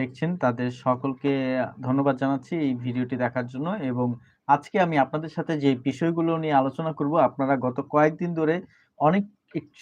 দেখছেন, তাদের সকলকে ধন্যবাদ জানাচ্ছি এই ভিডিওটি দেখার জন্য এবং আজকে আমি আপনাদের সাথে যে বিষয়গুলো নিয়ে আলোচনা করব, আপনারা গত কয়েকদিন ধরে অনেক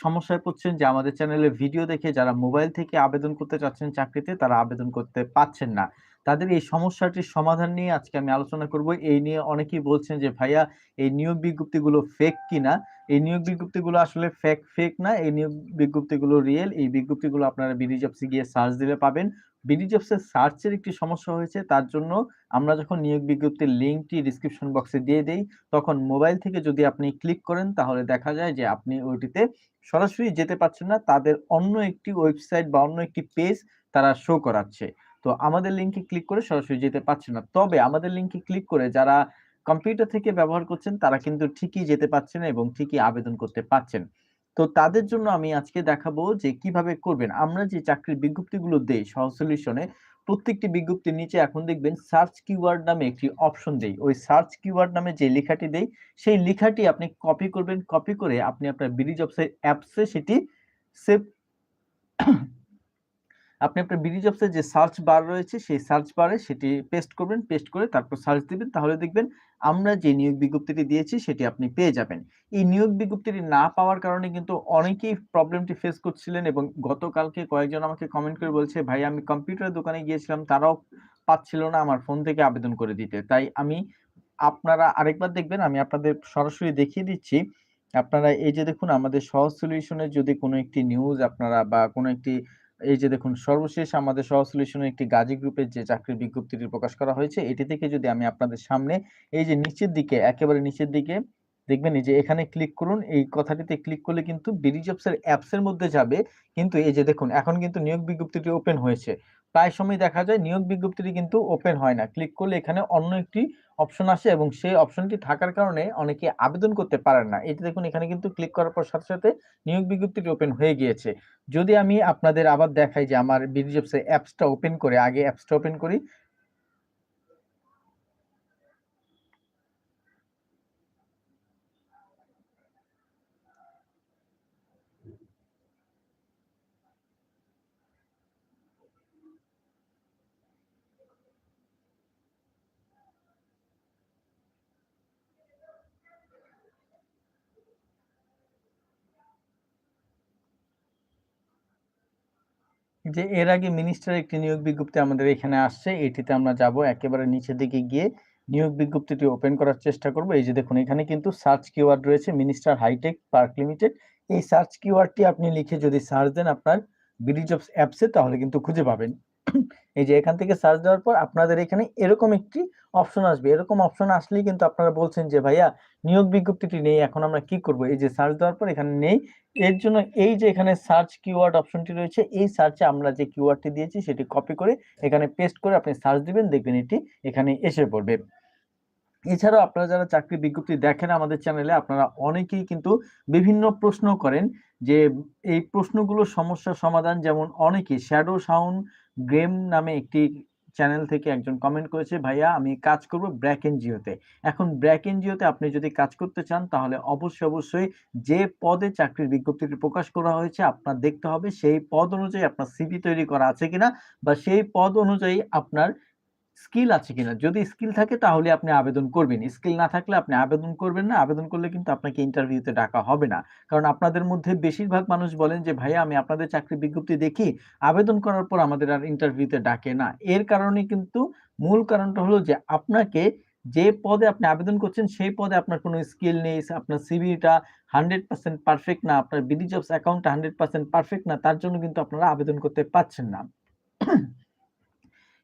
সমস্যায় পড়ছেন যে আমাদের চ্যানেলে ভিডিও দেখে যারা মোবাইল থেকে আবেদন করতে চাচ্ছেন চাকরিতে, তারা আবেদন করতে পারছেন না। তাদের এই সমস্যাটির সমাধান নিয়ে আজকে আমি আলোচনা করব। এই নিয়ে অনেকেই বলছেন যে, ভাইয়া, এই নিয়োগ বিজ্ঞপ্তিগুলো ফেক কিনা? এই নিয়োগ বিজ্ঞপ্তিগুলো আসলে ফেক ফেক না। এই নিয়োগ বিজ্ঞপ্তিগুলো রিয়েল এই বিজ্ঞপ্তিগুলো আপনারা বিডি জবসে গিয়ে সার্চ দিলে পাবেন। বিডি জবসের সার্চের একটি সমস্যা হয়েছে, তার জন্য আমরা যখন নিয়োগ বিজ্ঞপ্তির লিঙ্কটি ডিসক্রিপশন বক্সে দিয়ে দেই, তখন মোবাইল থেকে যদি আপনি ক্লিক করেন, তাহলে দেখা যায় যে আপনি ওইটিতে সরাসরি যেতে পারছেন না, তাদের অন্য একটি ওয়েবসাইট বা অন্য একটি পেজ তারা শো করাচ্ছে। তো আমাদের লিঙ্কে ক্লিক করে সরাসরি যেতে পারছেন না। তবে আমাদের লিঙ্কে ক্লিক করে যারা কম্পিউটার থেকে ব্যবহার করছেন, তারা কিন্তু ঠিকই যেতে পারছেন এবং ঠিকই আবেদন করতে পারছেন। তো তাদের জন্য আমি আজকে দেখাবো যে কীভাবে করবেন। আমরা যে চাকরির বিজ্ঞপ্তিগুলো দেই সহজ সলিউশনে প্রত্যেকটি বিজ্ঞপ্তির নিচে এখন দেখবেন সার্চ কিওয়ার্ড নামে একটি অপশন দেই। ওই সার্চ কিওয়ার্ড নামে যে লেখাটি দেই, সেই লেখাটি আপনি কপি করবেন। কপি করে আপনি আপনার বিডি জবসের অ্যাপসে সেটি সেভ আপনি আপনার বিডি জবসের যে সার্চ বার রয়েছে, সেই সার্চ বারে সেটি পেস্ট করবেন। পেস্ট করে তারপর সার্চ দিবেন। তাহলে দেখবেন আমরা যে নিয়োগ বিজ্ঞপ্তিটি দিয়েছি সেটি আপনি পেয়ে যাবেন। এই নিয়োগ বিজ্ঞপ্তিটি না পাওয়ার কারণে কিন্তু অনেকেই প্রবলেমটি ফেস করছিলেন এবং গতকালকে কয়েকজন আমাকে কমেন্ট করে বলছে, ভাই, আমি কম্পিউটার দোকানে গিয়েছিলাম, তারাও পাচ্ছিল না আমার ফোন থেকে আবেদন করে দিতে। তাই আমি আপনারা আরেকবার দেখবেন, আমি আপনাদের সরাসরি দেখিয়ে দিচ্ছি। আপনারা এই যে দেখুন, আমাদের সহজ সলিউশনের যদি কোনো একটি নিউজ আপনারা বা কোনো একটি এই যে দেখুন, সর্বশেষ আমাদের সলিউশনের একটি গাজী গ্রুপের যে চাকরির বিজ্ঞপ্তিটি প্রকাশ করা হয়েছে, এটি থেকে যদি আমি আপনাদের সামনে এই যে নিচের দিকে, একেবারে নিচের দিকে দেখবেন, এই যে এখানে ক্লিক করুন, এই কথাটিতে ক্লিক করলে কিন্তু বিডি জবসের অ্যাপস এর মধ্যে যাবে। কিন্তু এই যে দেখুন, এখন কিন্তু নিয়োগ বিজ্ঞপ্তিটি ওপেন হয়েছে। প্রায় সময় দেখা যায় নিয়োগ বিজ্ঞপ্তিটি কিন্তু ওপেন হয় না। ক্লিক করলে এখানে অন্য একটি অপশন আসে এবং সেই অপশনটি থাকার কারণে অনেকে আবেদন করতে পারেন না। এটি দেখুন, এখানে কিন্তু ক্লিক করার পর সাথে সাথে নিয়োগ বিজ্ঞপ্তিটি ওপেন হয়ে গিয়েছে। যদি আমি আপনাদের আবার দেখাই যে আমার বিডি জবসের অ্যাপসটা ওপেন করে, আগে অ্যাপসটা ওপেন করি যে এর আগে মিনিস্টার একটি নিয়োগ বিজ্ঞপ্তি আমাদের এখানে আসছে, এটিতে আমরা যাব একেবারে নিচের দিকে গিয়ে নিয়োগ বিজ্ঞপ্তিটি ওপেন করার চেষ্টা করব। এই যে দেখুন, এখানে কিন্তু সার্চ কিওয়ার্ড রয়েছে মিনিস্টার হাইটেক পার্ক লিমিটেড এই সার্চ কিওয়ার্ডটি আপনি লিখে যদি সার্চ দেন আপনার বিডি জবস অ্যাপসে তাহলে কিন্তু খুঁজে পাবেন। এই যে এখান থেকে সার্চ দেওয়ার পর আপনাদের এখানে এরকম একটি অপশন আসবে। এরকম অপশন আসলেই কিন্তু আপনারা বলছেন যে, ভাইয়া, নিয়োগ বিজ্ঞপ্তিটি নেই, এখন আমরা কি করব? এই যে সার্চ দেওয়ার পর এখানে নেই। এর জন্য এই যে এখানে সার্চ কিওয়ার্ড অপশনটি রয়েছে, এই সার্চে আমরা যে কিওয়ার্ডটি দিয়েছি সেটি কপি করে এখানে পেস্ট করে আপনি সার্চ দিবেন, দেখবেন এটি এখানে এসে পড়বে। এছাড়াও আপনারা যারা চাকরি বিজ্ঞপ্তি দেখেন আমাদের চ্যানেলে, আপনারা অনেকেই কিন্তু বিভিন্ন প্রশ্ন করেন যে এই প্রশ্নগুলো সমস্যার সমাধান যেমন অনেকে শ্যাডো সাউন্ড গেম নামে একটি চ্যানেল থেকে একজন কমেন্ট করেছে, ভাইয়া, আমি কাজ করব ব্র্যাক এনজিওতে এখন ব্র্যাক এনজিওতে আপনি যদি কাজ করতে চান, তাহলে অবশ্যই অবশ্যই যে পদে চাকরির বিজ্ঞপ্তিটি প্রকাশ করা হয়েছে, আপনার দেখতে হবে। সেই পদ অনুযায়ী আপনার সিভি তৈরি করা আছে কিনা বা সেই পদ অনুযায়ী আপনার স্কিল আছে কিনা? যদি স্কিল থাকে তাহলে আপনি আবেদন করবেন। স্কিল না থাকলে আপনি আবেদন করবেন না। আবেদন করলে কিন্তু আপনাকে ইন্টারভিউতে ডাকা হবে না। কারণ আপনাদের মধ্যে বেশিরভাগ মানুষ বলেন যে, ভাইয়া, আমি আপনাদের চাকরি বিজ্ঞপ্তি দেখি। আবেদন করার পর আমাদের আর ইন্টারভিউতে ডাকে না। এর কারণে কিন্তু মূল কারণটা হলো যে, আপনাকে যে পদে আপনি আবেদন করছেন, সেই পদে আপনার কোনো স্কিল নেই। আপনার সিভিটা হান্ড্রেড পার্সেন্ট পারফেক্ট না। আপনার বিডি জবস অ্যাকাউন্টটা হান্ড্রেড পার্সেন্ট পারফেক্ট না। তার জন্য কিন্তু আপনারা আবেদন করতে পারছেন না।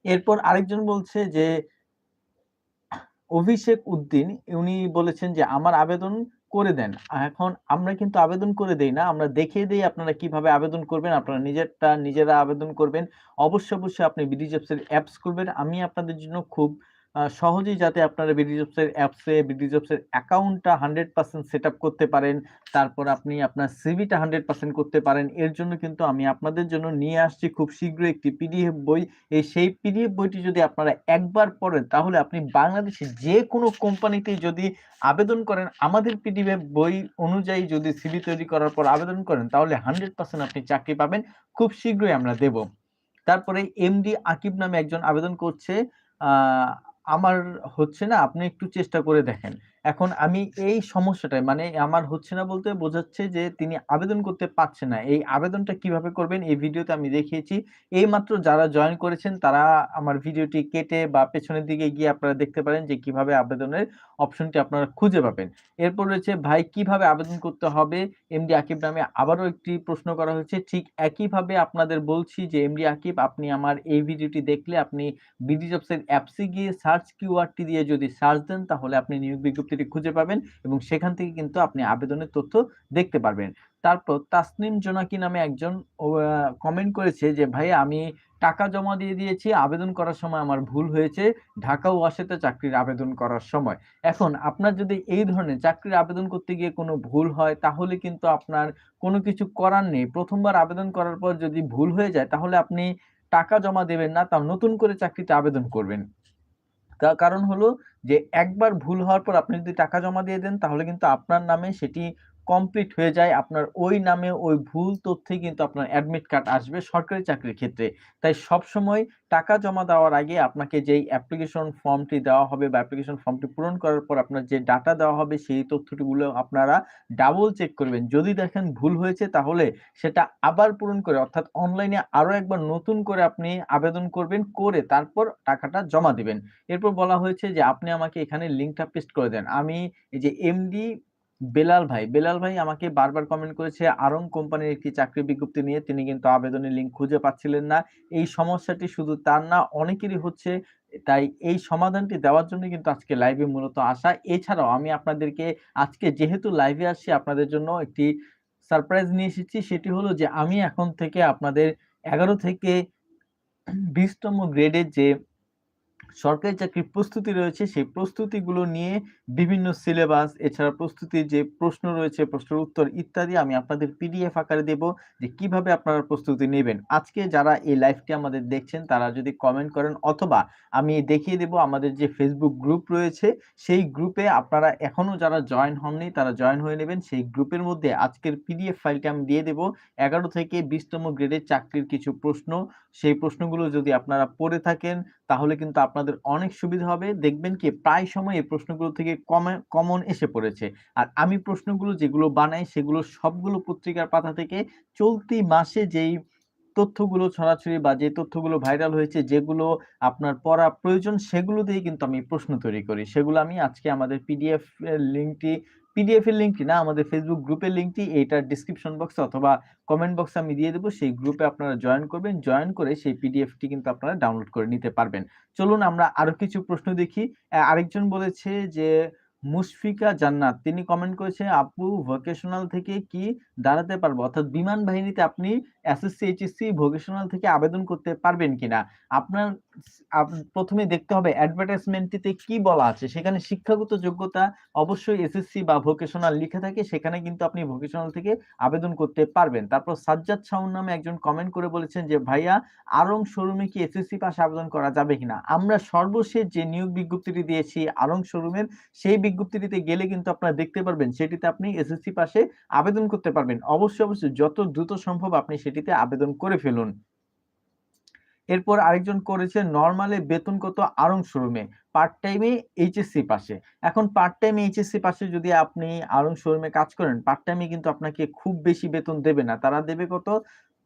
এরপর আরেকজন বলছে যে, অভিষেক উদ্দিন, উনি বলেছেন যে, আমার আবেদন করে দেন। এখন আমরা কিন্তু আবেদন করে দেই না, আমরা দেখিয়ে দেই আপনারা কীভাবে আবেদন করবেন, আপনারা নিজেরটা নিজেরা আবেদন করবেন। অবশ্যই অবশ্যই আপনি বিডি এর অ্যাপস করবেন আমি আপনাদের জন্য খুব সহজেই যাতে আপনারা বিডি জবসের অ্যাপসে বিডি জবসের অ্যাকাউন্টটা হান্ড্রেড পার্সেন্ট সেট আপ করতে পারেন, তারপর আপনি আপনার সিভিটা হান্ড্রেড পার্সেন্ট করতে পারেন, এর জন্য কিন্তু আমি আপনাদের জন্য নিয়ে আসছি খুব শীঘ্রই একটি পিডিএফ বই। এই সেই পিডিএফ বইটি যদি আপনারা একবার পড়েন, তাহলে আপনি বাংলাদেশে যে কোনো কোম্পানিতে যদি আবেদন করেন, আমাদের পিডিএফ বই অনুযায়ী যদি সিভি তৈরি করার পর আবেদন করেন, তাহলে হান্ড্রেড পার্সেন্ট আপনি চাকরি পাবেন। খুব শীঘ্রই আমরা দেব। তারপরে এমডি আকিব নামে একজন আবেদন করছে আমার হচ্ছে না, আপনি একটু চেষ্টা করে দেখেন। এখন আমি এই সমস্যাটায় মানে আমার হচ্ছে না বলতে বোঝাচ্ছে যে তিনি আবেদন করতে পারছে না। এই আবেদনটা কীভাবে করবেন, এই ভিডিওতে আমি দেখিয়েছি। এই মাত্র যারা জয়েন করেছেন, তারা আমার ভিডিওটি কেটে বা পেছনের দিকে গিয়ে আপনারা দেখতে পারেন যে কীভাবে আবেদনের অপশনটি আপনারা খুঁজে পাবেন। এরপর রয়েছে, ভাই, কীভাবে আবেদন করতে হবে? এমডি আকিব নামে আবারও একটি প্রশ্ন করা হয়েছে। ঠিক একইভাবে আপনাদের বলছি যে এমডি আকিব আপনি আমার এই ভিডিওটি দেখলে আপনি বিডি জবসের অ্যাপসে গিয়ে সার্চ কিওয়ার্ডটি দিয়ে যদি সার্চ দেন, তাহলে আপনি নিয়োগ বিজ্ঞপ্তিটি খুঁজে পাবেন এবং সেখান থেকে কিন্তু আপনি আবেদনের তথ্য দেখতে পারবেন। তারপর তাসনিম জোনাকি নামে একজন কমেন্ট করেছে যে, ভাই, আমি টাকা জমা দিয়ে দিয়েছি, আবেদন করার সময় আমার ভুল হয়েছে, ঢাকা ওয়াসেতে চাকরির আবেদন করার সময়। এখন আপনার যদি এই ধরনের চাকরির আবেদন করতে গিয়ে কোনো ভুল হয়, তাহলে কিন্তু আপনার কোনো কিছু করার নেই। প্রথমবার আবেদন করার পর যদি ভুল হয়ে যায়, তাহলে আপনি টাকা জমা দেবেন না তাও নতুন করে চাকরিতে আবেদন করবেন। তার কারণ হলো যে একবার ভুল হওয়ার পর আপনি যদি টাকা জমা দিয়ে দেন, তাহলে কিন্তু আপনার নামে সেটি কমপ্লিট হয়ে যায়, আপনার ওই নামে ওই ভুল তথ্যে কিন্তু আপনার অ্যাডমিট কার্ড আসবে সরকারি চাকরির ক্ষেত্রে। তাই সব সময় টাকা জমা দেওয়ার আগে আপনাকে যেই অ্যাপ্লিকেশন ফর্মটি দেওয়া হবে বা অ্যাপ্লিকেশন ফর্মটি পূরণ করার পর আপনার যে ডাটা দেওয়া হবে সেই তথ্যটিগুলো আপনারা ডাবল চেক করবেন। যদি দেখেন ভুল হয়েছে তাহলে সেটা আবার পূরণ করে অর্থাৎ অনলাইনে আরও একবার নতুন করে আপনি আবেদন করবেন, করে তারপর টাকাটা জমা দিবেন। এরপর বলা হয়েছে যে আপনি আমাকে এখানে লিঙ্কটা পেস্ট করে দেন। আমি এই যে এমডি বেলাল ভাই বেলাল ভাই আমাকে বারবার কমেন্ট করেছে, আরং কোম্পানির একটি চাকরি বিজ্ঞপ্তি নিয়ে তিনি কিন্তু আবেদনের লিঙ্ক খুঁজে পাচ্ছিলেন না। এই সমস্যাটি শুধু তার না, অনেকেরই হচ্ছে, তাই এই সমাধানটি দেওয়ার জন্য কিন্তু আজকে লাইভে মূলত আসা। এছাড়াও আমি আপনাদেরকে আজকে যেহেতু লাইভে আসছি, আপনাদের জন্য একটি সারপ্রাইজ নিয়ে এসেছি, সেটি হলো যে আমি এখন থেকে আপনাদের এগারো থেকে বিশতম গ্রেডের যে সরকারি চাকরির প্রস্তুতি রয়েছে, সেই প্রস্তুতিগুলো নিয়ে বিভিন্ন সিলেবাস এছাড়া প্রস্তুতির যে প্রশ্ন রয়েছে, প্রশ্নের উত্তর ইত্যাদি আমি আপনাদের পিডিএফ আকারে দেব যে কীভাবে আপনারা প্রস্তুতি নেবেন। আজকে যারা এই লাইভটি আমাদের দেখছেন, তারা যদি কমেন্ট করেন অথবা আমি দেখিয়ে দেব আমাদের যে ফেসবুক গ্রুপ রয়েছে, সেই গ্রুপে আপনারা এখনও যারা জয়েন হননি, তারা জয়েন হয়ে নেবেন। সেই গ্রুপের মধ্যে আজকের পিডিএফ ফাইলটি আমি দিয়ে দেব। এগারো থেকে বিশতম গ্রেডের চাকরির কিছু প্রশ্ন, সেই প্রশ্নগুলো যদি আপনারা পড়ে থাকেন তাহলে কিন্তু আপনাদের অনেক সুবিধা হবে। দেখবেন কি, প্রায় সময় এই প্রশ্নগুলো থেকে কমন এসে পড়েছে। আর আমি প্রশ্নগুলো যেগুলো বানাই, সেগুলো সবগুলো পত্রিকার পাতা থেকে চলতি মাসে যেই তথ্যগুলো ছড়াছড়ি বা যে তথ্যগুলো ভাইরাল হয়েছে, যেগুলো আপনার পড়া প্রয়োজন, সেগুলো দিয়ে কিন্তু আমি প্রশ্ন তৈরি করি। সেগুলো আমি আজকে আমাদের পিডিএফ লিঙ্কটি পিডিএফ এর লিঙ্কটি না, আমাদের ফেসবুক গ্রুপের লিঙ্কটি এইটার ডিসক্রিপশন বক্সে অথবা কমেন্ট বক্সে আমি দিয়ে দেবো, সেই গ্রুপে আপনারা জয়েন করবেন। জয়েন করে সেই পিডিএফটি কিন্তু আপনারা ডাউনলোড করে নিতে পারবেন। চলুন আমরা আরও কিছু প্রশ্ন দেখি। আরেকজন বলেছে যে, মুশফিকা জান্নাত, তিনি কমেন্ট করেছে, আপু ভোকেশনাল থেকে কি দাঁড়াতে পারব? অর্থাৎ বিমান বাহিনীতে আপনি এসএসসি এইচএসসি ভোকেশনাল থেকে আবেদন করতে পারবেন কিনা? আপনার প্রথমে দেখতে হবে অ্যাডভার্টাইজমেন্টটিতে কি বলা আছে? সেখানে শিক্ষাগত যোগ্যতা অবশ্যই এসএসসি বা ভোকেশনাল লিখে থাকে, সেখানে কিন্তু আপনি ভোকেশনাল থেকে আবেদন করতে পারবেন। তারপর সাজ্জাদ শাহুন নামে একজন কমেন্ট করে বলেছেন যে, ভাইয়া, আরং শোরুমে কি এসএসসি পাশে আবেদন করা যাবে কিনা? আমরা সর্বশেষ যে নিয়োগ বিজ্ঞপ্তিটি দিয়েছি আরং শোরুমের, সেই বিজ্ঞপ্তিটিতে গেলে কিন্তু আপনারা দেখতে পারবেন, সেটিতে আপনি এসএসসি পাশে আবেদন করতে পারবেন। অবশ্যই অবশ্যই, যত দ্রুত সম্ভব আপনি সেটিতে আবেদন করে ফেলুন। এরপর আরেকজন করেছে নর্মালে বেতন কত আরং শোরুমে পার্ট টাইমে এইচএসসি পাশে। এখন পার্ট টাইমে এইচএসসি পাশে যদি আপনি আরং শোরুমে কাজ করেন পার্ট টাইমে কিন্তু আপনাকে খুব বেশি বেতন দেবে না। তারা দেবে কত?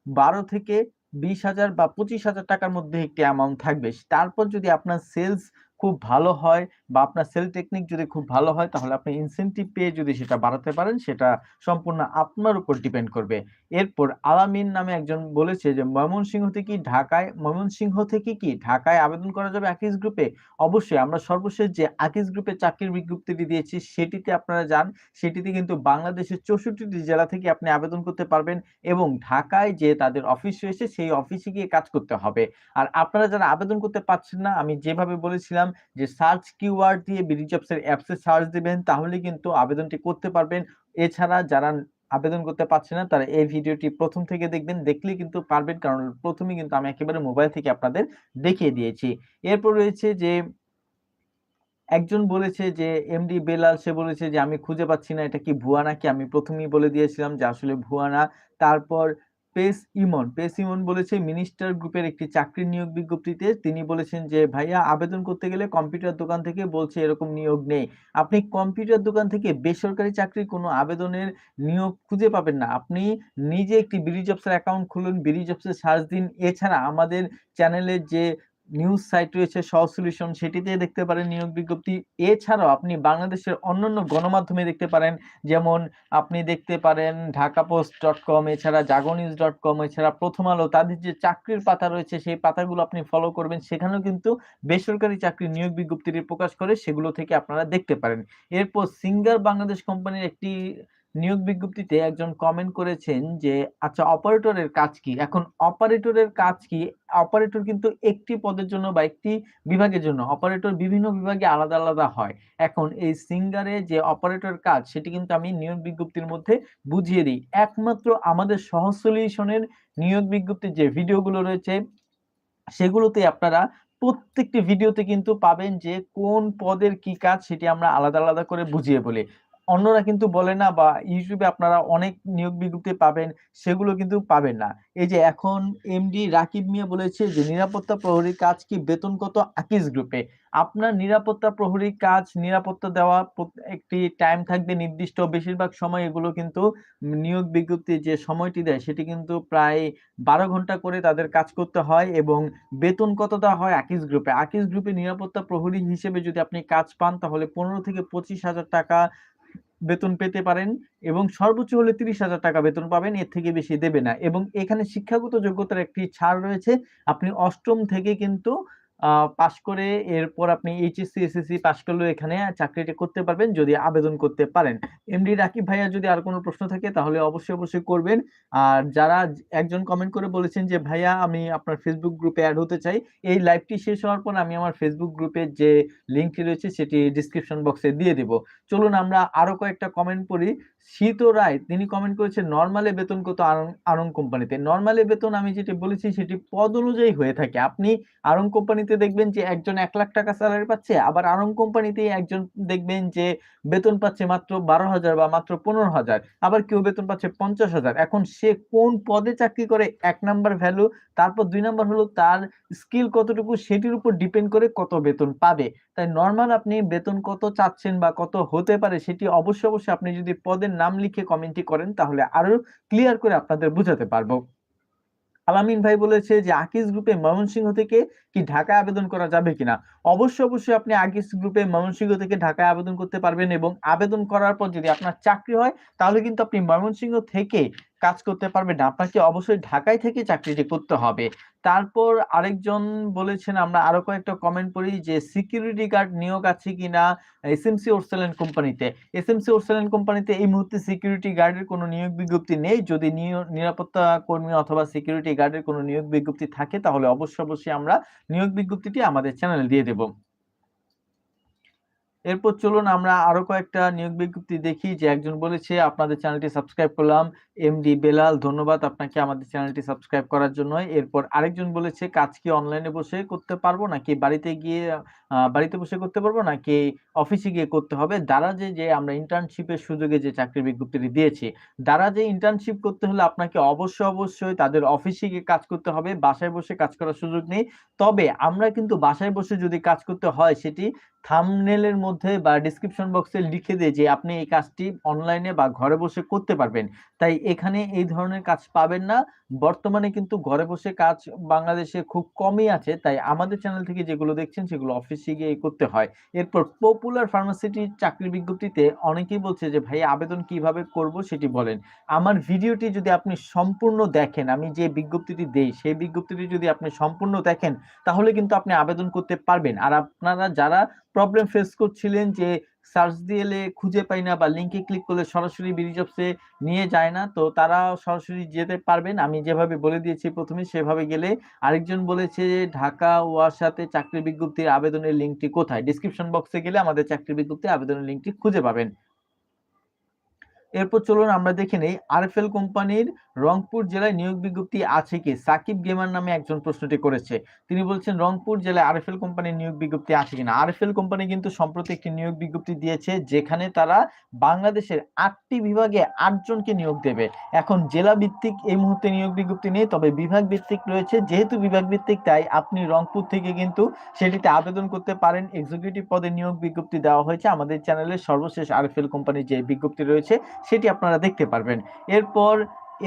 বারো থেকে বিশ হাজার বা পঁচিশ হাজার টাকার মধ্যে একটি অ্যামাউন্ট থাকবে। তারপর যদি আপনার সেলস খুব ভালো হয় বা আপনার সেল টেকনিক যদি খুব ভালো হয়, তাহলে আপনি ইনসেন্টিভ পেয়ে যদি সেটা বাড়াতে পারেন, সেটা সম্পূর্ণ আপনার উপর ডিপেন্ড করবে। এরপর আলামিন নামে একজন বলেছে যে, ময়মনসিংহ থেকে ঢাকায়, ময়মনসিংহ থেকে কি ঢাকায় আবেদন করা যাবে আকিস গ্রুপে? অবশ্যই, আমরা সর্বশেষ যে আকিস গ্রুপে চাকরির বিজ্ঞপ্তিটি দিয়েছি, সেটিতে আপনারা যান। সেটিতে কিন্তু বাংলাদেশের চৌষট্টিটি জেলা থেকে আপনি আবেদন করতে পারবেন এবং ঢাকায় যে তাদের অফিস রয়েছে, সেই অফিসে গিয়ে কাজ করতে হবে। আর আপনারা যারা আবেদন করতে পারছেন না, আমি যেভাবে বলেছিলাম যে, সার্চ কিওয়ার্ড দিয়ে বিডি জবস এর অ্যাপসে সার্চ দিবেন, তাহলে কিন্তু আবেদনটি করতে পারবেন। এছাড়া যারা আবেদন করতে পারছে না তারা এই ভিডিওটি প্রথম থেকে দেখবেন দেখলে কিন্তু পারবেন, কারণ প্রথমে কিন্তু আমি একেবারে মোবাইল থেকে আপনাদের দেখিয়ে দিয়েছি। এরপর রয়েছে যে, একজন বলেছে যে এমডি বেলাল, সে বলেছে যে, আমি খুঁজে পাচ্ছি না, এটা কি ভুয়া নাকি? আমি প্রথমেই বলে দিয়েছিলাম যে, আসলে ভুয়া না। তারপর পেস ইমন পেস ইমন বলেছে মিনিস্টার গ্রুপের একটি চাকরি নিয়োগ বিজ্ঞপ্তিতে। তিনি বলেছেন যে, ভাইয়া, আবেদন করতে গেলে কম্পিউটার দোকান থেকে বলছে এরকম নিয়োগ নেই। আপনি কম্পিউটার দোকান থেকে বেসরকারি চাকরির কোনো আবেদনের নিয়োগ খুঁজে পাবেন না। আপনি নিজে একটি বিডি জবসের অ্যাকাউন্ট খুলুন। বিডি জবসের সার্চ দিন। এছাড়া আমাদের চ্যানেলের যে নিউজ সাইট রয়েছে সহ সলিউশন সেটিতে দেখতে পারেন নিয়োগ বিজ্ঞপ্তি। এছাড়াও আপনি বাংলাদেশের অন্যান্য গণমাধ্যমে দেখতে পারেন, যেমন আপনি দেখতে পারেন ঢাকা পোস্ট ডট কম এছাড়া জাগো নিউজ ডট কম এছাড়া প্রথম আলো, তাদের যে চাকরির পাতা রয়েছে, সেই পাতাগুলো আপনি ফলো করবেন। সেখানেও কিন্তু বেসরকারি চাকরির নিয়োগ বিজ্ঞপ্তিটি প্রকাশ করে, সেগুলো থেকে আপনারা দেখতে পারেন। এরপর সিঙ্গার বাংলাদেশ কোম্পানির একটি নিয়োগ বিজ্ঞপ্তিতে একজন কমেন্ট করেছেন যে আচ্ছা অপারেটরের কাজ কি? এখন অপারেটরের কাজ কি? অপারেটর কিন্তু একটি পদের জন্য বা একটি বিভাগের জন্য, অপারেটর বিভিন্ন বিভাগে আলাদা আলাদা হয়। এখন এই সিঙ্গারে যে অপারেটর কাজ, সেটি কিন্তু আমি নিয়োগ বিজ্ঞপ্তির মধ্যে বুঝিয়ে দিই। একমাত্র আমাদের সহ সলিউশনের নিয়োগ বিজ্ঞপ্তির যে ভিডিওগুলো রয়েছে, সেগুলোতে আপনারা প্রত্যেকটি ভিডিওতে কিন্তু পাবেন যে কোন পদের কি কাজ, সেটি আমরা আলাদা আলাদা করে বুঝিয়ে বলি। অন্যরা কিন্তু বলে না বা ইউটিউবে আপনারা অনেক নিয়োগ বিজ্ঞপ্তি পাবেন, সেগুলো কিন্তু পাবেন না। এই যে এখন এমডি রাকিব মিয়া বলেছে যে, নিরাপত্তা প্রহরীর কাজ কি বেতন কত আকিজ গ্রুপে আপনার নিরাপত্তা প্রহরীর কাজ নিরাপত্তা দেওয়া একটি টাইম থাকবে নির্দিষ্ট বেশিরভাগ সময় এগুলো কিন্তু নিয়োগ বিজ্ঞপ্তি যে সময়টি দেয়, সেটি কিন্তু প্রায় বারো ঘণ্টা করে তাদের কাজ করতে হয় এবং বেতন কত দেওয়া হয় আকিজ গ্রুপে আকিজ গ্রুপে নিরাপত্তা প্রহরী হিসেবে যদি আপনি কাজ পান, তাহলে পনেরো থেকে পঁচিশ হাজার টাকা বেতন পেতে পারেন এবং সর্বোচ্চ হলে তিরিশ হাজার টাকা বেতন পাবেন, এর থেকে বেশি দেবে না। এবং এখানে শিক্ষাগত যোগ্যতার একটি ছাড় রয়েছে। আপনি অষ্টম থেকে কিন্তু পাশ করে এরপর আপনি এইচএসসি, এসএসসি পাশ করলেও এখানে চাকরিটি করতে পারবেন যদি আবেদন করতে পারেন। এমডি রাকিব ভাইয়া যদি আর কোনো প্রশ্ন থাকে তাহলে অবশ্যই অবশ্যই করবেন। আর যারা একজন কমেন্ট করে বলেছেন যে, ভাইয়া, আমি আপনার ফেসবুক গ্রুপে অ্যাড হতে চাই। এই লাইভটি শেষ হওয়ার পর আমি আমার ফেসবুক গ্রুপের যে লিঙ্কটি রয়েছে সেটি ডিসক্রিপশন বক্সে দিয়ে দেব। চলুন আমরা আরও কয়েকটা কমেন্ট পড়ি। শীত রায়, তিনি কমেন্ট করেছেন, নর্মালে বেতন কত আরং কোম্পানিতে নর্মালে বেতন আমি যেটি বলেছি সেটি পদ অনুযায়ী হয়ে থাকে। আপনি আরং কোম্পানিতে দেখবেন যে একজন এক লাখ টাকা স্যালারি পাচ্ছে, আবার আরং কোম্পানিতে একজন দেখবেন যে বেতন পাচ্ছে মাত্র বারো হাজার বা মাত্র পনেরো হাজার, আবার কেউ বেতন পাচ্ছে পঞ্চাশ হাজার। এখন সে কোন পদে চাকরি করে, এক নাম্বার ভ্যালু তারপর দুই নাম্বার হলো তার স্কিল কতটুকু, সেটির উপর ডিপেন্ড করে কত বেতন পাবে। তাই নর্মাল আপনি বেতন কত চাচ্ছেন বা কত হতে পারে, সেটি অবশ্যই অবশ্যই আপনি যদি পদের নাম লিখে কমেন্টটি করেন, তাহলে আরও ক্লিয়ার করে আপনাদের বুঝাতে পারব। আলামিন ভাই বলেছে যে আকিস গ্রুপে ময়মনসিংহ থেকে কি ঢাকায় আবেদন করা যাবে কিনা? অবশ্যই অবশ্যই আপনি আকিস গ্রুপে ময়মনসিংহ থেকে ঢাকায় আবেদন করতে পারবেন এবং আবেদন করার পর যদি আপনার চাকরি হয়, তাহলে কিন্তু আপনি ময়মনসিংহ থেকে কাজ করতে পারবে না। আপনাকে অবশ্যই ঢাকায় থেকে চাকরিটি করতে হবে। তারপর আরেকজন বলেছেন, আমরা আরও কয়েকটা কমেন্ট পড়ি যে সিকিউরিটি গার্ড নিয়োগ আছে কিনা এসএমসি ওরসেলেন কোম্পানিতে এস এসএমসি ওরসেলেন কোম্পানিতে এই মুহূর্তে সিকিউরিটি গার্ডের কোনো নিয়োগ বিজ্ঞপ্তি নেই। যদি নিরাপত্তা কর্মী অথবা সিকিউরিটি গার্ডের কোনো নিয়োগ বিজ্ঞপ্তি থাকে, তাহলে অবশ্যই অবশ্যই আমরা নিয়োগ বিজ্ঞপ্তিটি আমাদের চ্যানেলে দিয়ে দেব। এরপর চলুন আমরা আরও কয়েকটা নিয়োগ বিজ্ঞপ্তি দেখি, যে একজন বলেছে, আপনাদের চ্যানেলটি সাবস্ক্রাইব করলাম। এমডি বেলাল, ধন্যবাদ আপনাকে আমাদের চ্যানেলটি সাবস্ক্রাইব করার জন্য এরপর আরেকজন বলেছে, কাজ কি অনলাইনে বসে করতে পারব নাকি বাড়িতে গিয়ে বাড়িতে বসে করতে পারব নাকি অফিসে গিয়ে করতে হবে? দারাজে যে যে আমরা ইন্টার্নশিপের সুযোগে যে চাকরির বিজ্ঞপ্তিটি দিয়েছি দারাজে ইন্টার্নশিপ করতে হলে আপনাকে অবশ্যই অবশ্যই তাদের অফিসে গিয়ে কাজ করতে হবে, বাসায় বসে কাজ করার সুযোগ নেই। তবে আমরা কিন্তু বাসায় বসে যদি কাজ করতে হয়, সেটি থামনেলের মধ্যে বা ডিসক্রিপশন বক্সে লিখে দিয়ে যে আপনি এই কাজটি অনলাইনে বা ঘরে বসে করতে পারবেন। তাই এখানে এই ধরনের কাজ পাবেন না। বর্তমানে কিন্তু ঘরে বসে কাজ বাংলাদেশে খুব কমই আছে। তাই আমাদের চ্যানেল থেকে যেগুলো দেখছেন, সেগুলো অফিসে গিয়ে করতে হয়। এরপর পপুলার ফার্মাসিটির চাকরির বিজ্ঞপ্তিতে অনেকেই বলছে যে, ভাই, আবেদন কীভাবে করব সেটি বলেন। আমার ভিডিওটি যদি আপনি সম্পূর্ণ দেখেন, আমি যে বিজ্ঞপ্তিটি দেই, সেই বিজ্ঞপ্তিটি যদি আপনি সম্পূর্ণ দেখেন, তাহলে কিন্তু আপনি আবেদন করতে পারবেন। আর আপনারা যারা প্রবলেম ফেস করছিলেন যে সার্চ দিলে খুঁজে পাই না বা লিঙ্কে ক্লিক করলে সরাসরি বিডি জবসে নিয়ে যায় না। তো তারা সরাসরি যেতে পারবেন। আমি যেভাবে বলে দিয়েছি প্রথমে সেভাবে গেলে আরেকজন বলেছে যে ঢাকা ওয়াসাতে চাকরি বিজ্ঞপ্তির আবেদনের লিঙ্কটি কোথায়? ডিসক্রিপশন বক্সে গেলে আমাদের চাকরি বিজ্ঞপ্তির আবেদনের লিঙ্কটি খুঁজে পাবেন। এরপর চলুন আমরা দেখে নেই আরএফএল কোম্পানির রংপুর জেলায় নিয়োগ বিজ্ঞপ্তি আছে কি? সাকিব গেমার নামে একজন প্রশ্নটি করেছে। তিনি বলছেন, রংপুর জেলায় আরএফএল কোম্পানির নিয়োগ বিজ্ঞপ্তি আছে কিনা? আরএফএল কোম্পানি কিন্তু সম্প্রতি একটি নিয়োগ বিজ্ঞপ্তি দিয়েছে, যেখানে তারা বাংলাদেশের আটটি বিভাগে আটজনকে নিয়োগ দেবে। এখন জেলা ভিত্তিক এই মুহূর্তে নিয়োগ বিজ্ঞপ্তি নেই, তবে বিভাগ ভিত্তিক রয়েছে। যেহেতু বিভাগ ভিত্তিক, তাই আপনি রংপুর থেকে কিন্তু সেটিতে আবেদন করতে পারেন। এক্সিকিউটিভ পদে নিয়োগ বিজ্ঞপ্তি দেওয়া হয়েছে। আমাদের চ্যানেলের সর্বশেষ আরএফএল কোম্পানির যে বিজ্ঞপ্তি রয়েছে সেটি আপনারা দেখতে পারবেন। এরপর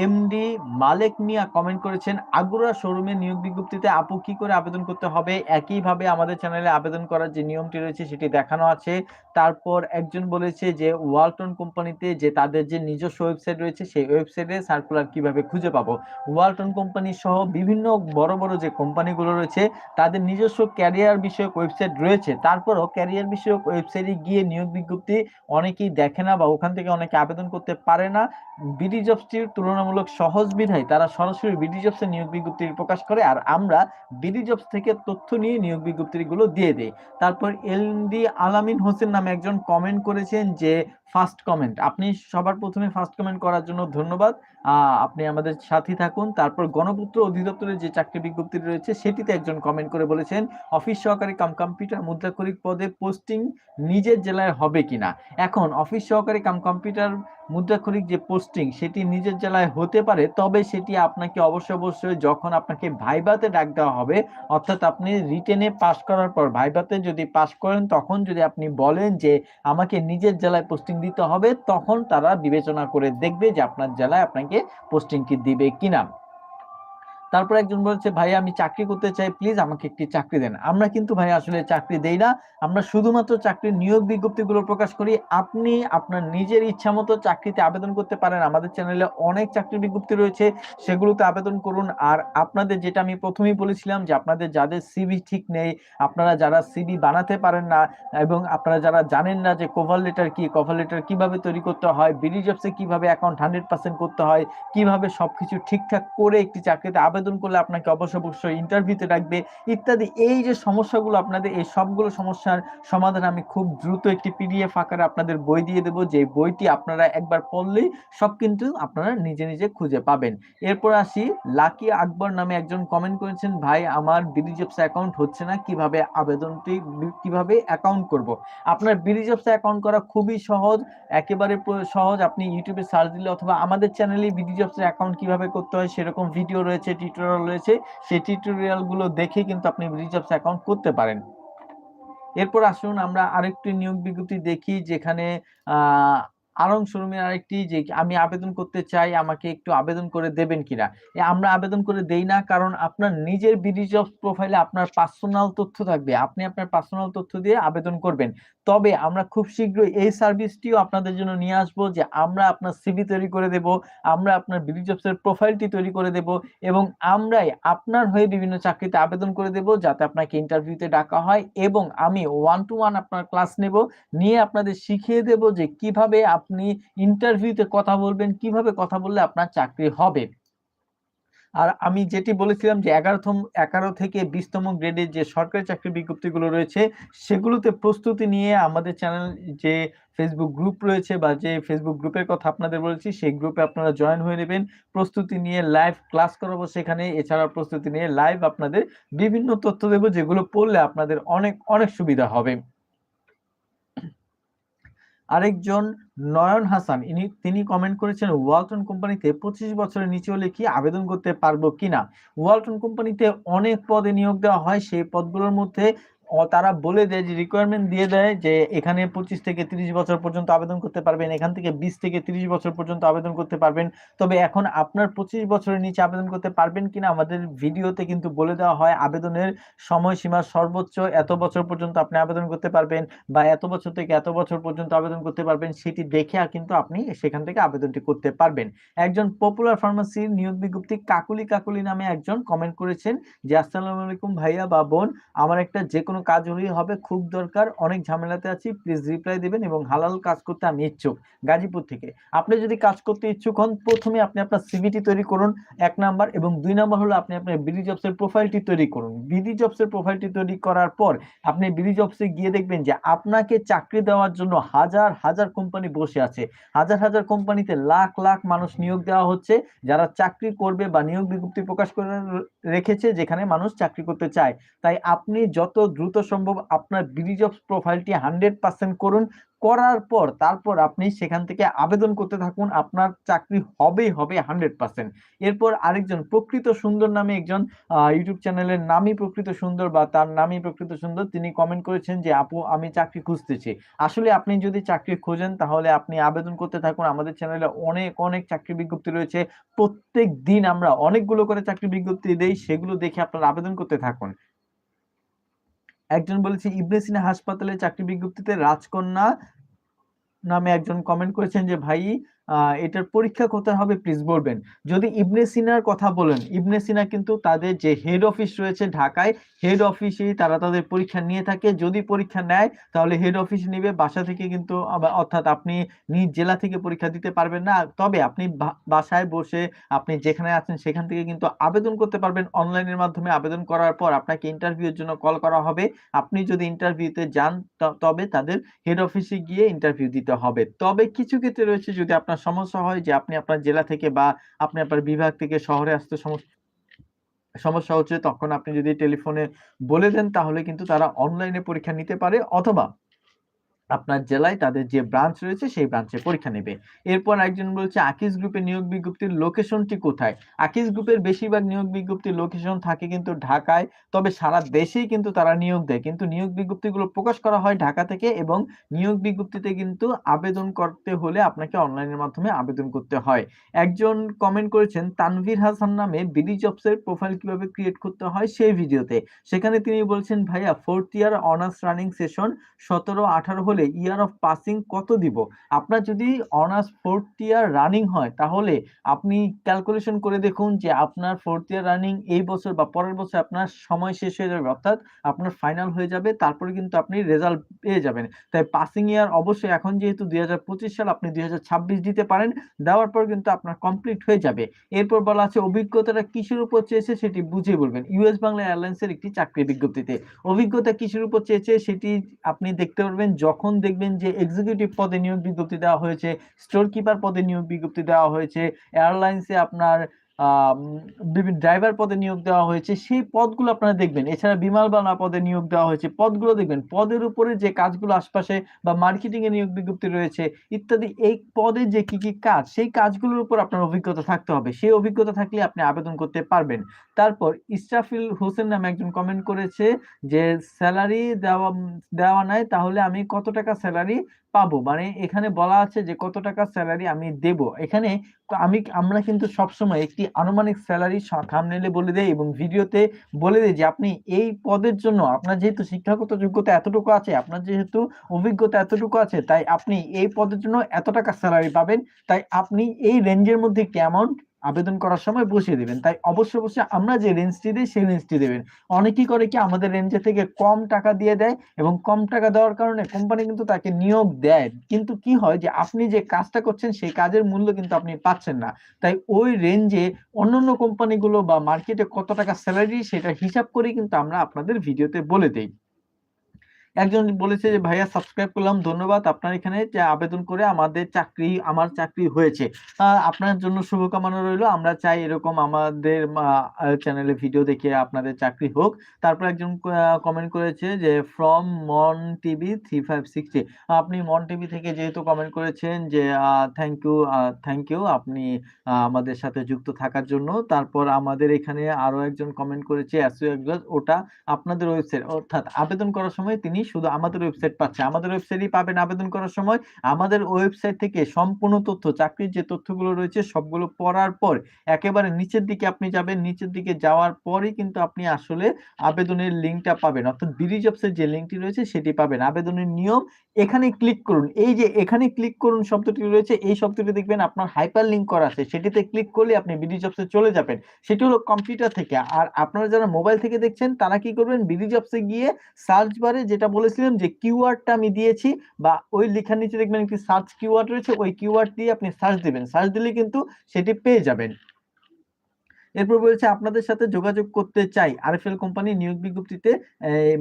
এমডি মালেক মিয়া কমেন্ট করেছেন, আগুরা শোরুমে নিয়োগ বিজ্ঞপ্তিতে আপু কি করে আবেদন করতে হবে? একইভাবে আমাদের চ্যানেলে আবেদন করার যে নিয়মটি রয়েছে সেটি দেখানো আছে। তারপর একজন বলেছে যে ওয়ালটন কোম্পানিতে যে তাদের যে নিজস্ব ওয়েবসাইট রয়েছে, সেই ওয়েবসাইটে সার্কুলার কীভাবে খুঁজে পাবো? ওয়ালটন কোম্পানি সহ বিভিন্ন বড় বড় যে কোম্পানিগুলো রয়েছে, তাদের নিজস্ব ক্যারিয়ার বিষয়ক ওয়েবসাইট রয়েছে। তারপরও ক্যারিয়ার বিষয়ক ওয়েবসাইটে গিয়ে নিয়োগ বিজ্ঞপ্তি অনেকেই দেখে না বা ওখান থেকে অনেকে আবেদন করতে পারে না। বিডি জবসটির তুলনামূলক সহজ বিধায় তারা সরাসরি বিডি জবসে নিয়োগ বিজ্ঞপ্তি প্রকাশ করে আর আমরা বিডি জবস থেকে তথ্য নিয়ে নিয়োগ বিজ্ঞপ্তিগুলো দিয়ে দেই। তারপর এলডি আলামিন হোসেন নামে একজন কমেন্ট করেছেন যে ফার্স্ট কমেন্ট আপনি সবার প্রথমে ফার্স্ট কমেন্ট করার জন্য ধন্যবাদ। আপনি আমাদের সাথী থাকুন। তারপর গণপূত্র অধিদপ্তরের যে চাকরি বিজ্ঞপ্তি রয়েছে, সেটিতে একজন কমেন্ট করে বলেছেন, অফিস সহকারী কাম কম্পিউটার মুদ্রাক্ষরিক পদে পোস্টিং নিজের জেলায় হবে কিনা? এখন, অফিস সহকারী কাম কম্পিউটার মুদ্রাক্ষরিক যে পোস্টিং সেটি নিজের জেলায় হতে পারে, তবে সেটি আপনাকে অবশ্যই অবশ্যই যখন আপনাকে ভাইবাতে ডাক দেওয়া হবে, অর্থাৎ আপনি রিটেনে পাস করার পর ভাইবাতে যদি পাস করেন, তখন যদি আপনি বলেন যে আমাকে নিজের জেলায় পোস্টিং দিতে হবে, তখন তারা বিবেচনা করে দেখবে যে আপনার জেলায় আপনাকে পোস্টিং কি দিবে কিনা তারপর একজন বলছে, ভাই, আমি চাকরি করতে চাই প্লিজ আমাকে একটি চাকরি দেন। আমরা কিন্তু ভাই আসলে চাকরি দেই না। আমরা শুধুমাত্র চাকরির নিয়োগ বিজ্ঞপ্তিগুলো প্রকাশ করি। আপনি আপনার নিজের ইচ্ছা মতো চাকরিতে আবেদন করতে পারেন। আমাদের চ্যানেলে অনেক চাকরি বিজ্ঞপ্তি রয়েছে, সেগুলোতে আবেদন করুন। আর আপনাদের যেটা আমি প্রথমেই বলেছিলাম যে, আপনাদের যাদের সিবি ঠিক নেই, আপনারা যারা সিবি বানাতে পারেন না এবং আপনারা যারা জানেন না যে কভার লেটার কি কভার লেটার কীভাবে তৈরি করতে হয় বিডি জবসে কীভাবে অ্যাকাউন্ট হান্ড্রেড পার্সেন্ট করতে হয়, কীভাবে সবকিছু ঠিকঠাক করে একটি চাকরিতে আবেদন আবেদন করলে আপনাকে অবশ্য অবশ্যই ইন্টারভিউতে ডাকবে। ইত্যাদি, এই যে সমস্যাগুলো আপনাদের, এই সবগুলো সমস্যার সমাধান আমি খুব দ্রুত একটি পিডিএফ আকারে আপনাদের বই দিয়ে দেবো। যে বইটি আপনারা একবার পড়লেই সব কিন্তু আপনারা নিজে নিজে খুঁজে পাবেন। এরপর আসি, লাকি আকবর নামে একজন কমেন্ট করেছেন, ভাই, আমার বিডিজবস অ্যাকাউন্ট হচ্ছে না, কীভাবে আবেদনটি, কীভাবে অ্যাকাউন্ট করব? আপনার বিডিজবস অ্যাকাউন্ট করা খুবই সহজ, একেবারে সহজ। আপনি ইউটিউবে সার্চ দিলে অথবা আমাদের চ্যানেলে বিডিজবস অ্যাকাউন্ট কীভাবে করতে হয় সেরকম ভিডিও রয়েছে। টিউটোরিয়াল রয়েছে, সেই টিউটোরিয়ালগুলো দেখে কিন্তু আপনি রিজার্ভস অ্যাকাউন্ট করতে পারেন। এরপর আসুন আমরা আরেকটি নিয়োগ বিজ্ঞপ্তি দেখি, যেখানে আরং শোরুমের আরেকটি যে আমি আবেদন করতে চাই, আমাকে একটু আবেদন করে দেবেন কিনা? আমরা আবেদন করে দেই না, কারণ আপনার নিজের বিডি জব প্রোফাইলে আপনার পার্সোনাল তথ্য থাকবে। আপনি আপনার পার্সোনাল তথ্য দিয়ে আবেদন করবেন। তবে আমরা খুব শীঘ্রই এই সার্ভিসটিও আপনাদের জন্য নিয়ে আসব যে আমরা আপনার সিভি তৈরি করে দেব, আমরা আপনার বিডি জবসের প্রোফাইলটি তৈরি করে দেব এবং আমরাই আপনার হয়ে বিভিন্ন চাকরিতে আবেদন করে দেব যাতে আপনাকে ইন্টারভিউতে ডাকা হয় এবং আমি ওয়ান টু ওয়ান আপনার ক্লাস নেব। নিয়ে আপনাদের শিখিয়ে দেব যে কীভাবে আপনি ইন্টারভিউতে কথা বলবেন, কীভাবে কথা বললে আপনার চাকরি হবে? আর আমি যেটি বলেছিলাম যে এগারোতম, এগারো থেকে বিশতম গ্রেডের যে সরকারি চাকরি বিজ্ঞপ্তিগুলো রয়েছে, সেগুলোতে প্রস্তুতি নিয়ে আমাদের চ্যানেল যে ফেসবুক গ্রুপ রয়েছে বা যে ফেসবুক গ্রুপের কথা আপনাদের বলেছি, সেই গ্রুপে আপনারা জয়েন হয়ে নেবেন। প্রস্তুতি নিয়ে লাইভ ক্লাস করাবো সেখানে এছাড়া প্রস্তুতি নিয়ে লাইভ আপনাদের বিভিন্ন তথ্য দেবো, যেগুলো পড়লে আপনাদের অনেক অনেক সুবিধা হবে। আরেকজন নয়ন হাসান, ইনি, তিনি কমেন্ট করেছেন, ওয়ালটন কোম্পানিতে পঁচিশ বছরের নিচে হলে কি আবেদন করতে পারব কিনা? ওয়ালটন কোম্পানিতে অনেক পদে নিয়োগ দেওয়া হয়, সেই পদগুলোর মধ্যে তারা বলে দেয় যে রিকোয়ারমেন্ট দিয়ে দেয় যে, এখানে পঁচিশ থেকে তিরিশ বছর পর্যন্ত আবেদন করতে পারবেন, এখান থেকে বিশ থেকে তিরিশ বছর পর্যন্ত আবেদন করতে পারবেন। তবে এখন আপনার পঁচিশ বছরের নিচে আবেদন করতে পারবেন কিনা আমাদের ভিডিওতে কিন্তু বলে দেওয়া হয়, আবেদনের সময়সীমা সর্বোচ্চ এত বছর পর্যন্ত আপনি আবেদন করতে পারবেন বা এত বছর থেকে এত বছর পর্যন্ত আবেদন করতে পারবেন, সেটি দেখে কিন্তু আপনি সেখান থেকে আবেদনটি করতে পারবেন। একজন পপুলার ফার্মাসির নিয়োগ বিজ্ঞপ্তি কাকুলি কাকুলি নামে একজন কমেন্ট করেছেন যে, আসসালামু আলাইকুম ভাইয়া বা বোন, আমার একটা যে কোনো কাজ হলেই হবে, খুব দরকার। অনেক ঝামেলাতে আছি প্লিজ রিপ্লাই দিবেন এবং হালাল কাজ করতে আমি ইচ্ছুক গাজীপুর থেকে। আপনি যদি কাজ করতে ইচ্ছুক হন, প্রথমে আপনি আপনার সিভিটি তৈরি করুন, এক নাম্বার, এবং দুই নাম্বার হলো আপনি আপনার বিডি জবস এর প্রোফাইলটি তৈরি করুন। বিডি জবস এর প্রোফাইলটি তৈরি করার পর, আপনি বিডি জবসে গিয়ে দেখবেন যে আপনাকে চাকরি দেওয়ার জন্য হাজার হাজার কোম্পানি বসে আছে। হাজার হাজার কোম্পানিতে লাখ লাখ মানুষ নিয়োগ দেওয়া হচ্ছে, যারা চাকরি করবে বা নিয়োগ বিজ্ঞপ্তি প্রকাশ করে রেখেছে, যেখানে মানুষ চাকরি করতে চায়। তাই আপনি যত দ্রুত সম্ভব আপনার বিডি জবস প্রোফাইলটি হান্ড্রেড পার্সেন্ট করুন। করার পর তারপর আপনি সেখান থেকে আবেদন করতে থাকুন। আপনার চাকরি হবেই হবে হান্ড্রেড পার্সেন্ট এরপর আরেকজন প্রকৃত সুন্দর নামে একজন ইউটিউব চ্যানেলের নামই প্রকৃত সুন্দর বা তার নামই প্রকৃত সুন্দর, তিনি কমেন্ট করেছেন যে, আপু, আমি চাকরি খুঁজতেছি। আসলে আপনি যদি চাকরি খোঁজেন, তাহলে আপনি আবেদন করতে থাকুন। আমাদের চ্যানেলে অনেক অনেক চাকরি বিজ্ঞপ্তি রয়েছে। প্রত্যেক দিন আমরা অনেকগুলো করে চাকরি বিজ্ঞপ্তি দেই। সেগুলো দেখে আপনারা আবেদন করতে থাকুন। একজন বলেছে ইবনে সিনা হাসপাতালে চাকরি বিজ্ঞপ্তিতে রাজকন্যা নামে একজন কমেন্ট করেছেন যে ভাই এটার পরীক্ষা কোথায় হবে? প্লিজ বলবেন। যদি ইবনে সিনার কথা বলেন, ইবনে সিনা কিন্তু তাদের যে হেড অফিস রয়েছে ঢাকায় হেড অফিসেই তারা তাদের পরীক্ষা নিয়ে থাকে। যদি পরীক্ষা নেয়, তাহলে হেড অফিস নিবে। বাসা থেকে কিন্তু অর্থাৎ আপনি নিজ জেলা থেকে পরীক্ষা দিতে পারবেন না। তবে আপনি বাসায় বসে আপনি যেখানে আছেন, সেখান থেকে কিন্তু আবেদন করতে পারবেন। অনলাইনের মাধ্যমে আবেদন করার পর আপনাকে ইন্টারভিউর জন্য কল করা হবে। আপনি যদি ইন্টারভিউতে যান তবে তাদের হেড অফিসে গিয়ে ইন্টারভিউ দিতে হবে। তবে কিছু ক্ষেত্রে রয়েছে যদি আপনার সমস্যা হয় যে আপনি আপনার জেলা থেকে বা আপনি আপনার বিভাগ থেকে শহরে আসতে সমস্যা সমস্যা হচ্ছে তখন আপনি যদি টেলিফোনে বলে দেন তাহলে কিন্তু তারা অনলাইনে পরীক্ষা নিতে পারে অথবা আপনার জেলায় তাদের যে ব্রাঞ্চ রয়েছে, সেই ব্রাঞ্চে পরীক্ষা নেবে। এরপর একজন বলছে, আকিস গ্রুপের নিয়োগ বিজ্ঞপ্তির লোকেশনটি কোথায়? আকিস গ্রুপের বেশিরভাগ নিয়োগ বিজ্ঞপ্তির লোকেশন থাকে কিন্তু ঢাকায়, তবে সারা দেশেই কিন্তু তারা নিয়োগ দেয়। কিন্তু নিয়োগ বিজ্ঞপ্তিগুলো প্রকাশ করা হয় ঢাকা থেকে এবং নিয়োগ বিজ্ঞপ্তিতে কিন্তু আবেদন করতে হলে আপনাকে অনলাইনের মাধ্যমে আবেদন করতে হয়। একজন কমেন্ট করেছেন, তানভীর হাসান নামে বিডি জবস এর প্রোফাইল কীভাবে ক্রিয়েট করতে হয় সেই ভিডিওতে। সেখানে তিনি বলছেন, ভাইয়া fourth year honours running session সতেরো, আঠারো হলে ইয়ার অফ পাসিং কত দিব? আপনার যদি অনার্স ফোর্থ ইয়ার রানিং হয়, তাহলে আপনি ক্যালকুলেশন করে দেখুন যে আপনার ফোর্থ ইয়ার রানিং এই বছর বা পরের বছর আপনার সময় শেষ হয়ে যাবে, অর্থাৎ আপনার ফাইনাল হয়ে যাবে, তারপরে কিন্তু আপনি রেজাল্ট পেয়ে যাবেন। তাই পাসিং ইয়ার অবশ্যই এখন যেহেতু দুই হাজার পঁচিশ সাল, আপনি দুই হাজার ছাব্বিশ দিতে পারেন, দেওয়ার পর কিন্তু আপনার কমপ্লিট হয়ে যাবে। এরপর বলা আছে অভিজ্ঞতাটা কিসের উপর চেয়েছে সেটি বুঝিয়ে বলবেন। ইউএস বাংলা এয়ারলাইন্সের একটি চাকরি বিজ্ঞপ্তিতে। অভিজ্ঞতা কিসের উপর চেয়েছে সেটি আপনি দেখতে পারবেন যখন দেখবেন যে এক্সিকিউটিভ পদে নিয়োগ বিজ্ঞপ্তি দেওয়া হয়েছে স্টোর কিপার পদে নিয়োগ বিজ্ঞপ্তি দেওয়া হয়েছে এয়ারলাইন্সে আপনার বিভিন্ন ড্রাইভার পদে নিয়োগ দেওয়া হয়েছে। সেই পদগুলো আপনারা দেখবেন। এছাড়া বিমাল বানা পদে নিয়োগ দেওয়া হয়েছে। পদগুলো দেখবেন, পদের উপরে যে কাজগুলো আশপাশে বা মার্কেটিং এ নিয়োগ বিজ্ঞপ্তি রয়েছে, ইত্যাদি, এই পদে যে কি কি কাজ, সেই কাজগুলোর উপর আপনার অভিজ্ঞতা থাকতে হবে। সেই অভিজ্ঞতা থাকলে আপনি আবেদন করতে পারবেন। তারপর ইস্টাফিল হোসেন নামে একজন কমেন্ট করেছে যে, স্যালারি দেওয়া দেওয়া নাই, তাহলে আমি কত টাকা স্যালারি পাবো? মানে এখানে বলা আছে যে, কত টাকা স্যালারি আমি দেব? এখানে আমি, আমরা কিন্তু সবসময় একটি আনুমানিক স্যালারি থাম্বনেলে বলে দেই এবং ভিডিওতে বলে দেই যে, আপনি এই পদের জন্য আপনার যেহেতু শিক্ষাগত যোগ্যতা এতটুকু আছে, আপনার যেহেতু অভিজ্ঞতা এতটুকু আছে, তাই আপনি এই পদের জন্য এত টাকা স্যালারি পাবেন, তাই আপনি এই রেঞ্জের মধ্যে একটি অ্যামাউন্ট আবেদন করার সময় বসিয়ে দিবেন। তাই অবশ্যই অবশ্যই আমরা যে রেঞ্জটি দিই, সেই রেঞ্জটি দেবেন। অনেকেই করে কি আমাদের রেঞ্জে থেকে কম টাকা দিয়ে দেয় এবং কম টাকা দেওয়ার কারণে কোম্পানি কিন্তু তাকে নিয়োগ দেয়। কিন্তু কি হয় যে, আপনি যে কাজটা করছেন, সেই কাজের মূল্য কিন্তু আপনি পাচ্ছেন না। তাই ওই রেঞ্জে অন্যান্য কোম্পানিগুলো বা মার্কেটে কত টাকা স্যালারি সেটা হিসাব করে কিন্তু আমরা আপনাদের ভিডিওতে বলে দেই। একজন বলেছে যে, ভাইয়া সাবস্ক্রাইব করলাম, ধন্যবাদ আপনার এখানে আবেদন করে আমাদের চাকরি, আমার চাকরি হয়েছে। আপনার জন্য শুভকামনা রইল। আমরা চাই এরকম আমাদের চ্যানেলে ভিডিও দেখে আপনাদের চাকরি হোক। তারপর একজন কমেন্ট করেছে যে ফ্রম মন টিভি থ্রি ফাইভ সিক্সটি আপনি মন টিভি থেকে যেহেতু কমেন্ট করেছেন যে থ্যাংক ইউ থ্যাংক ইউ আপনি আমাদের সাথে যুক্ত থাকার জন্য। তারপর আমাদের এখানে আরও একজন কমেন্ট করেছে ওটা আপনাদের ওয়েবসাইট অর্থাৎ আবেদন করার সময় তিনি শুধু আমাদের ওয়েবসাইট পাচ্ছে। আমাদের ওয়েবসাইটই পাবেন আবেদন করার সময়। আমাদের ওয়েবসাইট থেকে সম্পূর্ণ তথ্য, চাকরির যে তথ্যগুলো রয়েছে, সবগুলো পড়ার পর একেবারে নিচের দিকে আপনি যাবেন। নিচের দিকে যাওয়ার পরেই কিন্তু আপনি আসলে আবেদনের লিঙ্কটা পাবেন। অর্থাৎ বিডি জবসের যে লিঙ্কটি রয়েছে, সেটি পাবেন। আবেদনের নিয়ম, এখানে ক্লিক করুন। এই যে এখানে ক্লিক করুন শব্দটি রয়েছে, এই শব্দটি দেখবেন আপনার হাইপার লিঙ্ক করা আছে। সেটিতে ক্লিক করলে আপনি বিডি জবসে চলে যাবেন। সেটি হলো কম্পিউটার থেকে। আর আপনারা যারা মোবাইল থেকে দেখছেন, তারা কি করবেন? বিডি জবসে গিয়ে সার্চ বারে যেটা বলেছিলাম যে কিওয়ার্ডটা আমি দিয়েছি বা ওই লেখার নিচে দেখবেন একটি সার্চ কিউআর রয়েছে, ওই কিউআর দিয়ে আপনি সার্চ দিবেন। সার্চ দিলে কিন্তু সেটি পেয়ে যাবেন। এরপর বলছে, আপনাদের সাথে যোগাযোগ করতে চাই। আরএফএল কোম্পানি নিয়োগ বিজ্ঞপ্তিতে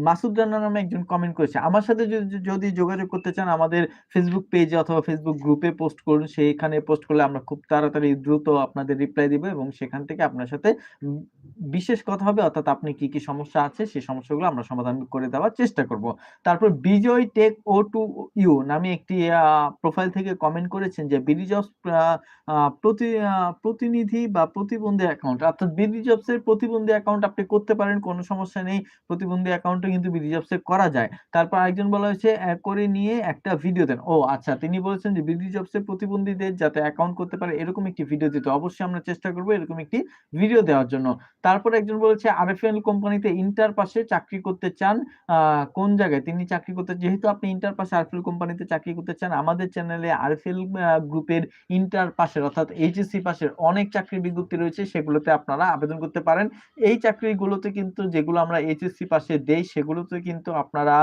মাসুদ রানা নামে একজন কমেন্ট করেছে। আমার সাথে যদি যোগাযোগ করতে চান, আমাদের ফেসবুক পেজে অথবা ফেসবুক গ্রুপে পোস্ট করুন। সেইখানে পোস্ট করলে আমরা খুব তাড়াতাড়ি দ্রুত আপনাদের রিপ্লাই দিব এবং সেখান থেকে আপনার সাথে বিশেষ কথা হবে, অর্থাৎ আপনি কি কি সমস্যা আছে, সেই সমস্যাগুলো আমরা সমাধান করে দেওয়ার চেষ্টা করব। তারপর বিজয় টেক ও টু ইউ নামে একটি প্রোফাইল থেকে কমেন্ট করেছেন যে বিডিজস প্রতি প্রতিনিধি বা প্রতিবন্ধী অ্যাকাউন্ট অর্থাৎ বিডি জবস এর প্রতিবন্ধী অ্যাকাউন্ট আপনি করতে পারেন, কোনো সমস্যা নেই। প্রতিবন্ধী অ্যাকাউন্টে কিন্তু বিডি জবস করা যায়। তারপর আরেকজন বলা হয়েছে করে নিয়ে একটা ভিডিও দেন। ও আচ্ছা তিনি বলেছেন যে বিডি জবস প্রতিবন্ধীদের যাতে অ্যাকাউন্ট করতে পারে, এরকম একটি ভিডিও দিতে। অবশ্যই আমরা চেষ্টা করব এরকম একটি ভিডিও দেওয়ার জন্য। তারপর একজন বলেছে আরএফএল কোম্পানিতে ইন্টার পাশে চাকরি করতে চান। কোন জায়গায়? তিনি চাকরি করতে, যেহেতু আপনি ইন্টার পাশে আরএফএল কোম্পানিতে চাকরি করতে চান, আমাদের চ্যানেলে আরএফএল গ্রুপের ইন্টার পাশের, অর্থাৎ এইচএসসি পাশের অনেক চাকরির বিজ্ঞপ্তি রয়েছে, সেগুলোতে আপনারা আবেদন করতে পারেন। এই চাকরিগুলোতে কিন্তু যেগুলো আমরা এইচএসসি পাশে দেই, সেগুলোতে কিন্তু আপনারা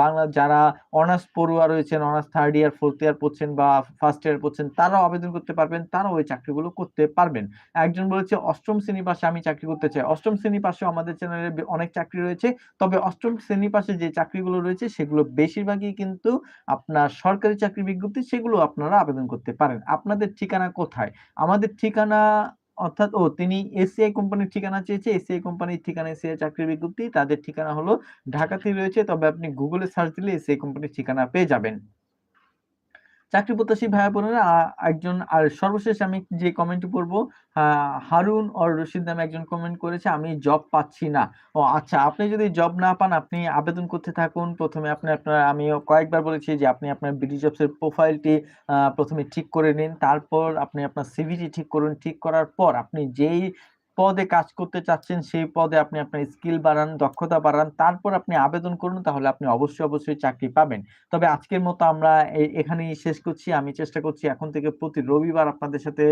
বাংলা, যারা অনার্স পড়ুয়া রয়েছেন, honours third year fourth year পড়ছেন বা ফার্স্ট ইয়ার পড়ছেন, তারাও আবেদন করতে পারবেন, তারাও ওই চাকরিগুলো করতে পারবেন। একজন বলেছে, অষ্টম শ্রেণি পাশে আমি চাকরি করতে চাই। অষ্টম শ্রেণি পাশে আমাদের চ্যানেলে অনেক চাকরি রয়েছে। তবে অষ্টম শ্রেণি পাশে যে চাকরিগুলো রয়েছে, সেগুলো বেশিরভাগই কিন্তু আপনার সরকারি চাকরি বিজ্ঞপ্তি, সেগুলো আপনারা আবেদন করতে পারেন। আপনাদের ঠিকানা কোথায়? আমাদের ঠিকানা অর্থাৎ, ও তিনি এসিআই কোম্পানির ঠিকানা চেয়েছে। এসিআই কোম্পানির ঠিকানা এসিআই চাকরির বিজ্ঞপ্তি, তাদের ঠিকানা হলো ঢাকাতে রয়েছে। তবে আপনি গুগলে সার্চ দিলে এসিআই কোম্পানির ঠিকানা পেয়ে যাবেন। চাকরি প্রত্যাশী ভাইয়া বোনেরা একজন, আর সর্বশেষ আমি যে কমেন্ট পড়ব হারুন অর রশিদ নামে একজন কমেন্ট করেছে, আমি জব পাচ্ছি না। ও আচ্ছা আপনি যদি জব না পান, আপনি আবেদন করতে থাকুন। প্রথমে আপনি আপনার আমি কয়েকবার বলেছি যে আপনি আপনার বিডি জবসের প্রোফাইলটি প্রথমে ঠিক করে নিন। তারপর আপনি আপনার সিভিটি ঠিক করুন। ঠিক করার পর আপনি যেই পদে কাজ করতে চাচ্ছেন, সেই পদে আপনি আপনার স্কিল বাড়ান, দক্ষতা বাড়ান, তারপর আপনি আবেদন করুন, তাহলে আপনি অবশ্যই অবশ্যই চাকরি পাবেন। তবে আজকের মতো আমরা এখানেই শেষ করছি। আমি চেষ্টা করছি এখন থেকে প্রতি রবিবার আপনাদের সাথে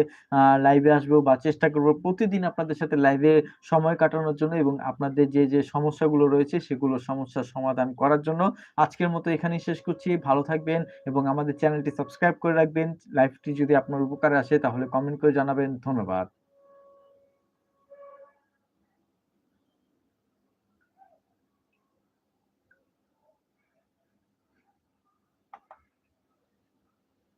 লাইভে আসব বা চেষ্টা করব প্রতিদিন আপনাদের সাথে লাইভে সময় কাটানোর জন্য এবং আপনাদের যে যে সমস্যাগুলো রয়েছে, সেগুলো সমস্যার সমাধান করার জন্য আজকের মতো এখানেই শেষ করছি। ভালো থাকবেন এবং আমাদের চ্যানেলটি সাবস্ক্রাইব করে রাখবেন। লাইভটি যদি আপনার উপকারে আসে, তাহলে কমেন্ট করে জানাবেন। ধন্যবাদ।